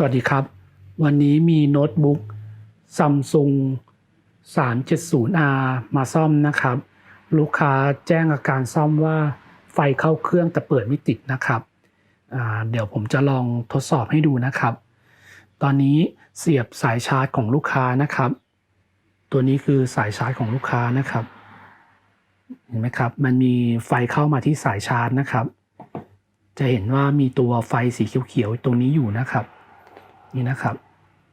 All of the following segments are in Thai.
สวัสดีครับ วันนี้มีโน้ตบุ๊ก Samsung 370R มาซ่อมนะครับ ลูกค้าแจ้งอาการซ่อมว่าไฟเข้าเครื่องแต่เปิดไม่ติดนะครับ เดี๋ยวผมจะลองทดสอบให้ดูนะครับ ตอนนี้เสียบสายชาร์จของลูกค้านะครับ ตัวนี้คือสายชาร์จของลูกค้านะครับ เห็นไหมครับ มันมีไฟเข้ามาที่สายชาร์จนะครับ จะเห็นว่ามีตัวไฟสีเขียวๆตรงนี้อยู่นะครับ นี่นะครับ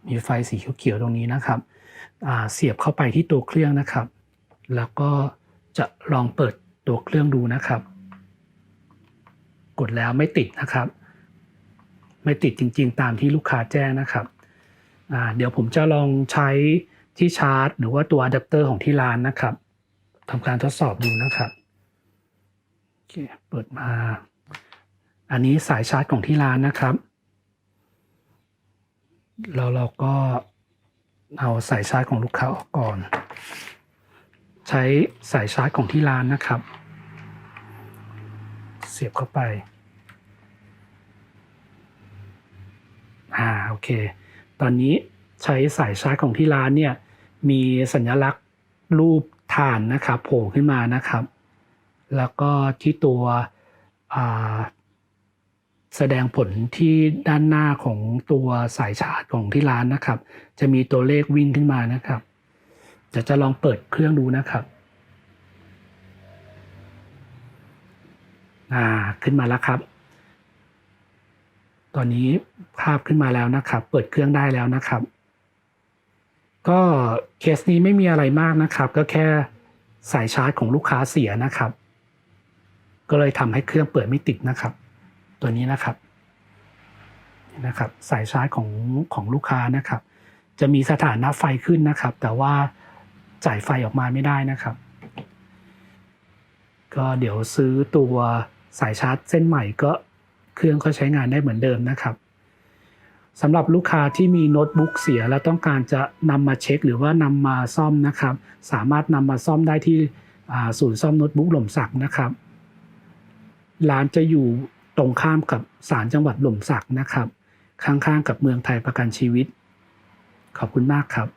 มีไฟสีเขียวๆตรงนี้นะครับเสียบเข้าไปที่ตัวเครื่องนะครับ แล้วก็จะลองเปิดตัวเครื่องดูนะครับ กดแล้วไม่ติดนะครับ ไม่ติดจริงๆ ตามที่ลูกค้าแจ้งนะครับเดี๋ยวผมจะลองใช้ที่ชาร์จ หรือว่าตัวอะแดปเตอร์ของที่ร้านนะครับทำการทดสอบดูนะครับโอเคเปิดมา อันนี้สายชาร์จของที่ร้านนะครับ แล้วเราก็เอาสายชาร์จของลูกค้าออกก่อน ใช้สายชาร์จของที่ร้านนะครับ เสียบเข้าไป อ่าโอเค ตอนนี้ใช้สายชาร์จของที่ร้านเนี่ย มีสัญลักษณ์รูปฐานนะครับโผล่ขึ้นมานะครับ แล้วก็ที่ตัวอ่า แสดงผลที่ด้านหน้าของตัวสายชาร์จของที่ร้านนะครับ จะมีตัวเลขวิ่งขึ้นมานะครับจะจะลองเปิดเครื่องดูนะครับอ่าขึ้นมาแล้วครับ ตอนนี้ภาพขึ้นมาแล้วนะครับ เปิดเครื่องได้แล้วนะครับ ก็เคสนี้ไม่มีอะไรมากนะครับ ก็แค่สายชาร์จของลูกค้าเสียนะครับ ก็เลยทำให้เครื่องเปิดไม่ติดนะครับ ตัวนี้นะครับนะครับ สายชาร์จของของลูกค้านะครับ จะมีสถานะไฟขึ้นนะครับ แต่ว่าจ่ายไฟออกมาไม่ได้นะครับ ก็เดี๋ยวซื้อตัวสายชาร์จเส้นใหม่ก็เครื่องก็ใช้งานได้เหมือนเดิมนะครับสำหรับลูกค้าที่มีโน้ตบุ๊กเสียแล้วต้องการจะนำมาเช็คหรือว่านำมาซ่อมนะครับ สามารถนำมาซ่อมได้ที่ศูนย์ซ่อมโน้ตบุ๊กหล่มสักนะครับร้านจะอยู่ ตรงข้ามกับศาลจังหวัดหล่มสักนะครับ ข้างๆกับเมืองไทยประกันชีวิต ขอบคุณมากครับ